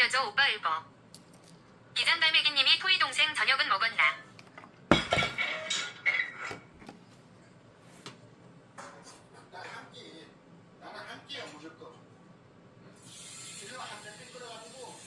알려줘 오빠 일거 기장갈매기님이 토이 동생 저녁은 먹었나 난 한 끼, 나는 한 끼야 무조건. 지금 한잔 끓여가지고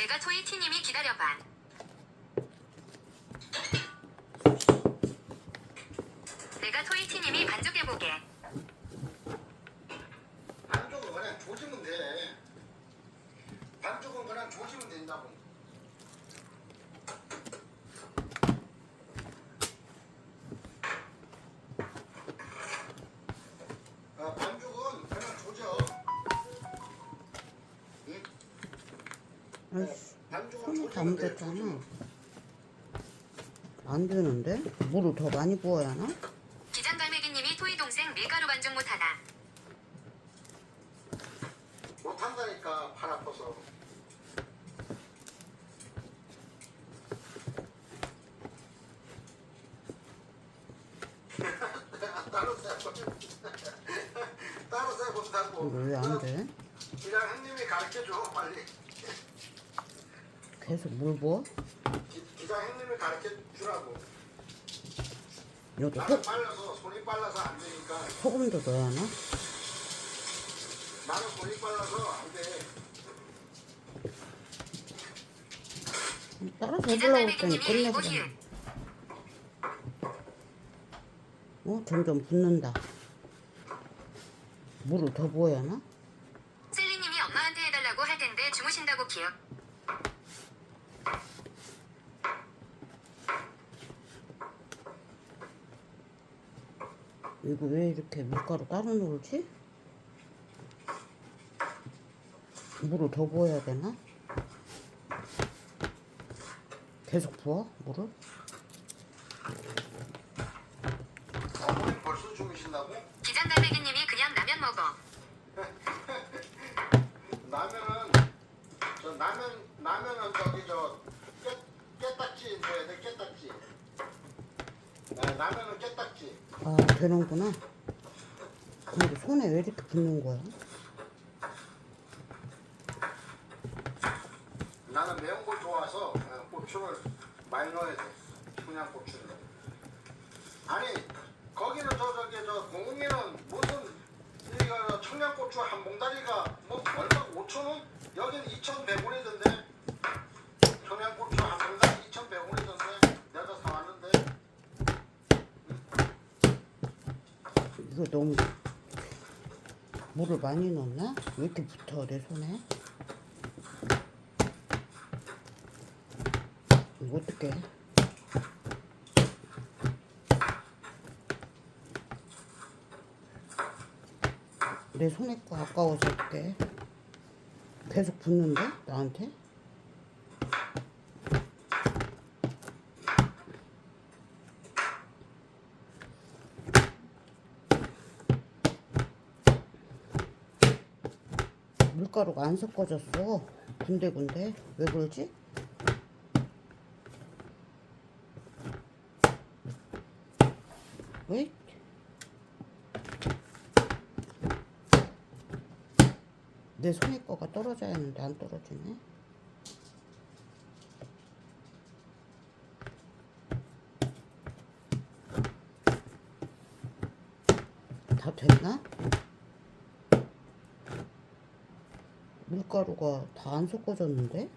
내가 토이 티님이 기다려봐 내가 토이 티님이 반죽해보게 반죽은 그냥 조지면 돼. 반죽은 그냥 조지면 된다고. 손이 조지면 돼. 잠겼잖아. 안 되는데? 물을 더 많이 부어야 하나? 기장갈매기님이 토이 동생 밀가루 반죽 못하나 못한다니까 팔 아파서. 따로 세고 따로 세본다고. 이거 왜안 돼? 기장 형님이 가르쳐줘 빨리. 계속 물 부어? 기, 기장 형님이 가르쳐 주라고. 여기 나는 소, 빨라서 손이 빨라서 안 되니까. 소금도 넣어야 하나? 나는 손이 빨라서 안 돼. 따라서 해보려고 했더니 끝내버려. 어? 점점 붓는다. 물을 더 부어야 하나? 셀리님이 엄마한테 해달라고 할 텐데 주무신다고 기억 이거 왜 이렇게 밀가루 따로 넣을지? 물을 더 부어야 되나? 계속 부어? 물을? 어머니 벌써 주무신다고? 기장갈매기님이 그냥 라면 먹어 라면은 저 라면 라면은 저기 저 깨, 깨딱지 줘야 돼 깨딱지. 네, 라면은 깨딱지. 아 되는구나. 근데 손에 왜 이렇게 붓는 거야? 나는 매운 걸 좋아해서 어, 고추를 많이 넣어야 돼. 청양고추를. 아니 거기는 저 저기 저 공웅이는 무슨 이거 청양고추 한 봉다리가 뭐 얼마 5천 원? 여기는 2,100원이던데. 청양고추 한 봉다리 2,100원이던데. 내가 사왔는데. 이거 너무 물을 많이 넣었나? 왜 이렇게 붙어 내 손에? 이거 어떡해? 내 손에 거 아까워서 어떡해? 계속 붙는데? 나한테? 밀가루가 안 섞어졌어. 군데군데. 왜 그러지? 왜? 내 손에 거가 떨어져야 하는데 안 떨어지네. 다 됐나? 밀가루가 다 안 섞어졌는데?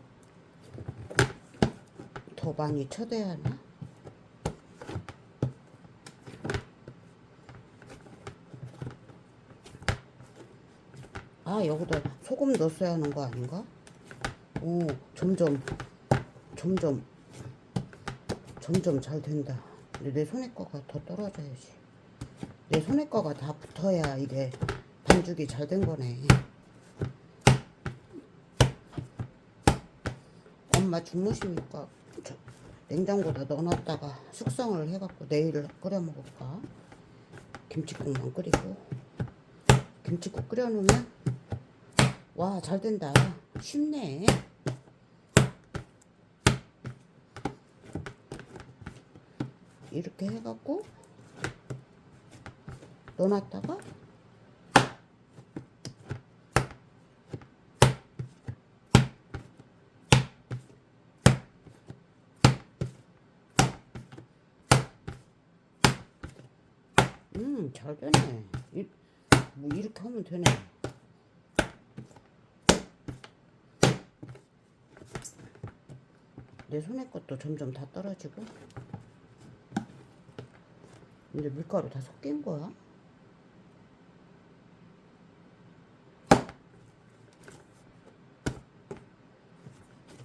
더 많이 쳐대야 하나? 아, 여기다 소금 넣었어야 하는 거 아닌가? 오, 점점, 점점, 점점 잘 된다. 내 손에 거가 더 떨어져야지. 내 손에 거가 다 붙어야 이게 반죽이 잘 된 거네. 엄마 주무시니까 저 냉장고에다 넣어놨다가 숙성을 해갖고 내일 끓여 먹을까? 김치국만 끓이고 김치국 끓여놓으면 와 잘 된다 쉽네. 이렇게 해갖고 넣어놨다가 잘 되네. 이, 뭐 이렇게 하면 되네. 내 손에 것도 점점 다 떨어지고. 근데 밀가루 다 섞인 거야?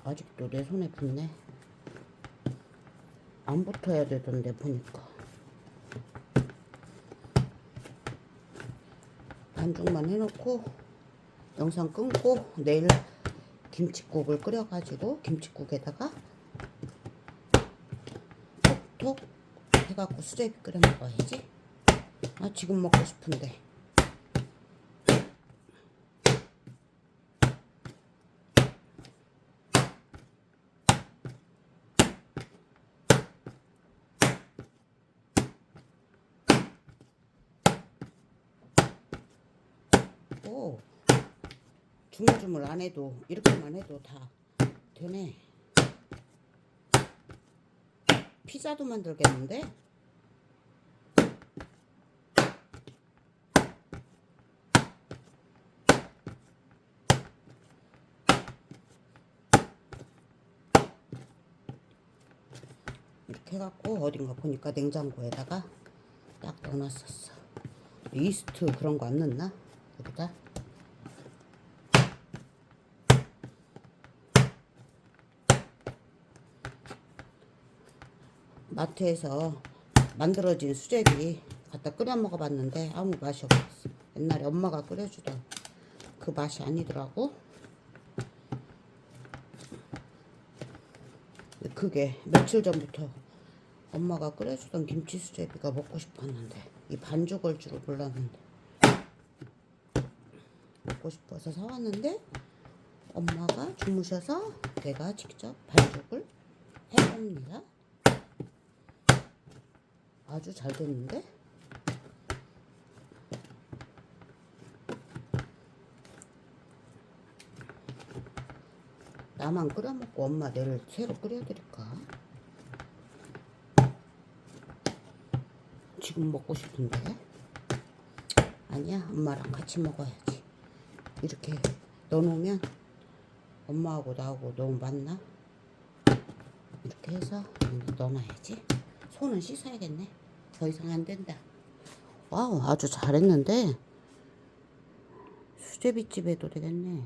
아직도 내 손에 붙네. 안 붙어야 되던데 보니까. 반죽만 해놓고 영상 끊고 내일 김치국을 끓여가지고 김치국에다가 톡톡 해갖고 수제비 끓여 먹어야지. 아 지금 먹고 싶은데. 오 주물주물 안 해도 이렇게만 해도 다 되네. 피자도 만들겠는데? 이렇게 해갖고 어딘가 보니까 냉장고에다가 딱 넣어놨었어. 이스트 그런 거 안 넣나? 여기다. 마트에서 만들어진 수제비 갖다 끓여 먹어봤는데 아무 맛이 없었어. 옛날에 엄마가 끓여주던 그 맛이 아니더라고. 그게 며칠 전부터 엄마가 끓여주던 김치 수제비가 먹고 싶었는데 이 반죽을 줄을 몰랐는데 먹고 싶어서 사왔는데 엄마가 주무셔서 내가 직접 반죽을 해봅니다. 아주 잘 됐는데? 나만 끓여 먹고 엄마 내일 새로 끓여드릴까? 지금 먹고 싶은데? 아니야, 엄마랑 같이 먹어야지. 이렇게 넣어놓으면 엄마하고 나하고 너무 맞나? 이렇게 해서 넣어놔야지. 손은 씻어야겠네. 더 이상 안 된다. 와우, 아주 잘했는데. 수제비집 해도 되겠네.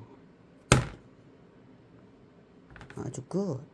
아주 굿.